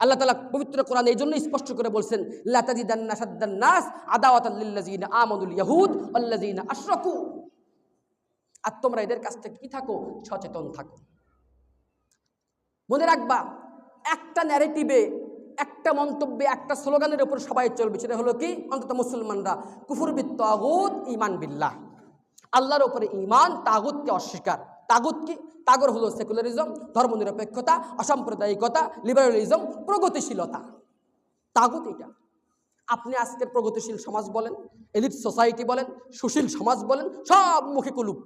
আল্লাহ তালা পবিত্র কোরআন এই জন্য স্পষ্ট করে বলছেন নাস আদাওয়াতাল্লিল্লাযিনা আমানুল ইয়াহুদ আল্লাযিনা আশরাকু। আর তোমরা এদের কাছ থেকে কি থাকো? সচেতন থাকো। মনে রাখবা, একটা ন্যারেটিভে একটা মন্তব্যে, একটা স্লোগানের উপর সবাই চলবে, সেটা হলো কি? অন্তত মুসলমানরা কুফুরবিদ তাগুত ইমান বিল্লাহ। আল্লাহর ওপরে ইমান তাগুতকে অস্বীকার। তাগুত কি তাগর হলো সেকুলারিজম, ধর্মনিরপেক্ষতা, অসাম্প্রদায়িকতা, লিবারালিজম, প্রগতিশীলতা। তাগুত এটা। আপনি আজকের প্রগতিশীল সমাজ বলেন, এলিট সোসাইটি বলেন, সুশীল সমাজ বলেন, সব মুখে কুলুপ।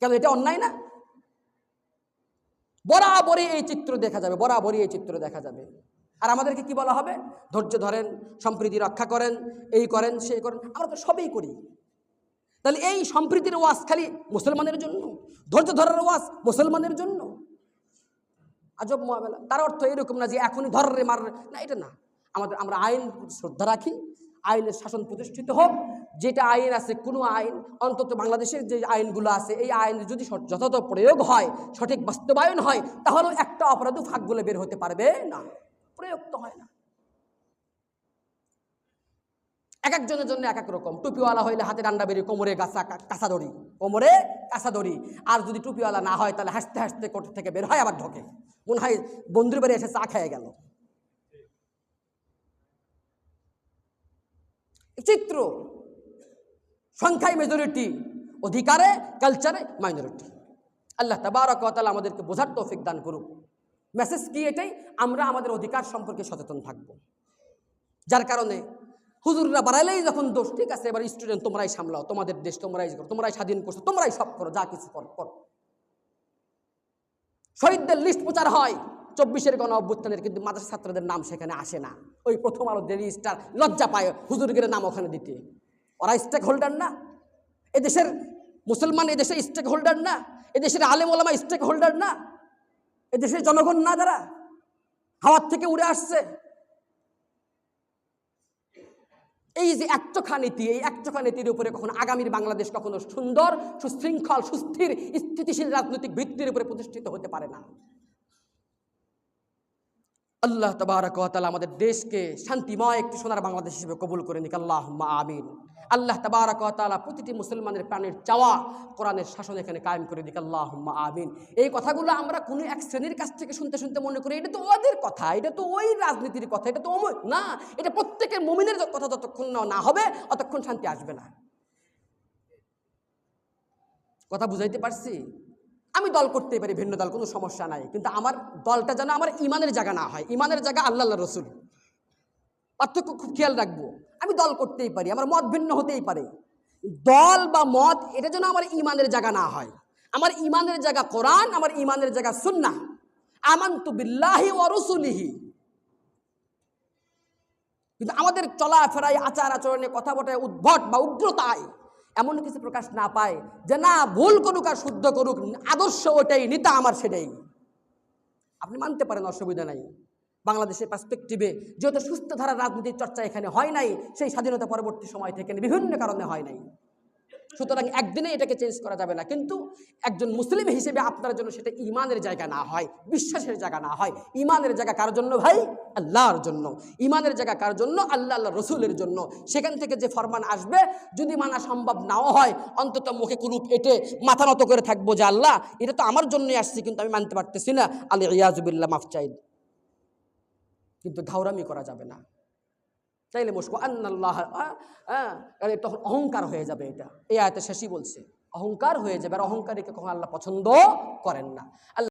কেন এটা অন্যায় না? বরাবরই এই চিত্র দেখা যাবে, বরাবরই এই চিত্র দেখা যাবে। আর আমাদেরকে কি বলা হবে? ধৈর্য ধরেন, সম্প্রীতি রক্ষা করেন, এই করেন, সেই করেন। আমরা তো সবই করি। তাহলে এই সম্প্রীতির ওয়াজ খালি মুসলমানের জন্য? ধৈর্য ধরার ওয়াজ মুসলমানের জন্য? আজব মহাবেলা তার অর্থ এরকম না যে এখনই ধরে মার না, এটা না। আমাদের, আমরা আইন শ্রদ্ধা রাখি, আইনের শাসন প্রতিষ্ঠিত হোক। যেটা আইন আছে, কোনো আইন, অন্তত বাংলাদেশের যে আইনগুলো আছে, এই আইনের যদি যথাযথ প্রয়োগ হয়, সঠিক বাস্তবায়ন হয়, তাহলেও একটা অপরাধও ফাঁকগুলো বের হতে পারবে না। প্রয়োগ তো হয় না। এক একজনের জন্য এক এক রকম। টুপিওয়ালা হইলে হাতে ডান্ডা বেরিয়ে কোমরে গাছা কাঁচা দড়ি কোমরে কাঁচা দড়ি আর যদি টুপিওয়ালা না হয়, তাহলে হাসতে হাসতে কোর্ট থেকে বের হয় আবার ঢোকে। মনে হয় বন্ধুর বাড়ি এসে চা খেয়ে গেল। চিত্র। সংখ্যায় মেজরিটি অধিকারে কালচারে মাইনরিটি আল্লাহ তাবারক তাআলা আমাদেরকে বোঝার তৌফিক দান করুক। মেসেজ কি এটাই? আমরা আমাদের অধিকার সম্পর্কে সচেতন থাকব। যার কারণে হুজুররা বাড়াইলেই যখন দোষ, ঠিক আছে, এবার স্টুডেন্ট তোমরাই সামলাও, তোমাদের দেশ তোমরাই করো, তোমরাই স্বাধীন করছ, তোমরাই সব করো, যা কিছু করো করো। শহীদদের লিস্ট প্রচার হয় চব্বিশের গণ অভ্যুত্থানের, কিন্তু মাদ্রাসা ছাত্রদের নাম সেখানে আসে না। ওই প্রথম আলো ডেলি স্টার লজ্জা পায় হুজুরগের নাম ওখানে দিতে। ওরা স্টেক হোল্ডার না। এদেশের মুসলমান এদেশের স্টেক হোল্ডার না। এদেশের আলেম ওলামা স্টেক হোল্ডার না। এদেশের জনগণ না যারা। হাওয়ার থেকে উড়ে আসছে। এই যে একচোখা নীতি, এই একচোখা নীতির উপরে কখনো আগামীর বাংলাদেশ কখনো সুন্দর, সুশৃঙ্খল, সুস্থির, স্থিতিশীল রাজনৈতিক ভিত্তির উপরে প্রতিষ্ঠিত হতে পারে না। আল্লাহ তবারকতাল আমাদের দেশকে শান্তিময় একটি সোনার বাংলাদেশ হিসেবে কবুল করে নিক। আল্লাহ আমিন। আল্লাহ তবারক ওয়া প্রতিটি মুসলমানের প্রাণের চাওয়া কোরআনের শাসন এখানে কায়েম করে দিক। আল্লাহ আমিন। এই কথাগুলো আমরা কোনো এক শ্রেণির কাছ থেকে শুনতে শুনতে মনে করি, এটা তো ওদের কথা, এটা তো ওই রাজনীতির কথা, এটা তো অমর না, এটা প্রত্যেকের মমিনের কথা যতক্ষণ না- হবে, অতক্ষণ শান্তি আসবে না। কথা বুঝাইতে পারছি? আমি দল করতে পারি, ভিন্ন দল, কোনো সমস্যা নাই। কিন্তু আমার দলটা যেন আমার ইমানের জায়গা না হয়, ইমানের জায়গা আল্লাহ রসুল পার্থক্য খুব খেয়াল রাখব। আমি দল করতেই পারি, আমার মত ভিন্ন হতেই পারে। দল বা মত, এটা যেন আমার ইমানের জায়গা না হয়। আমার ইমানের জায়গা কোরআন, আমার ইমানের জায়গা সুন্না আমান্তু বিল্লাহি ও রসুলিহি। কিন্তু আমাদের চলাফেরায়, আচার আচরণে, কথা বটে উদ্ভট বা উগ্রতায় এমন কিছু প্রকাশ না পায় যে, না, ভুল করুক আর শুদ্ধ করুক, আদর্শ ওটাই, নিতা আমার সেটাই। আপনি মানতে পারেন অসুবিধা নাই। বাংলাদেশের পার্সপেক্টিভে যেহেতু সুস্থ ধারার রাজনীতির চর্চা এখানে হয় নাই, সেই স্বাধীনতা পরবর্তী সময় থেকে বিভিন্ন কারণে হয় নাই। সুতরাং একদিনে এটাকে চেঞ্জ করা যাবে না। কিন্তু একজন মুসলিম হিসেবে আপনার জন্য সেটা ইমানের জায়গা না হয়, বিশ্বাসের জায়গা না হয়। ইমানের জায়গা কার জন্য ভাই? আল্লাহর জন্য। ইমানের জায়গা কার জন্য? আল্লাহ আল্লাহ রসুলের জন্য। সেখান থেকে যে ফরমান আসবে, যদি মানা সম্ভব নাও হয়, অন্তত মুখে কুরুপ এটে মাথা নত করে থাকব যে আল্লাহ, এটা তো আমার জন্যই আসছে, কিন্তু আমি মানতে পারতেছি না। আলী ইয়াজুবিল্লাহ মাফচাইদ কিন্তু ঘাউরামি করা যাবে না। চাইলে মুস্কো আন্নাল্লাহ তখন অহংকার হয়ে যাবে এটা। এই আয়তে শেষই বলছে, অহংকার হয়ে যাবে আর অহংকারীকে কখন আল্লাহ পছন্দ করেন না। আল্লাহ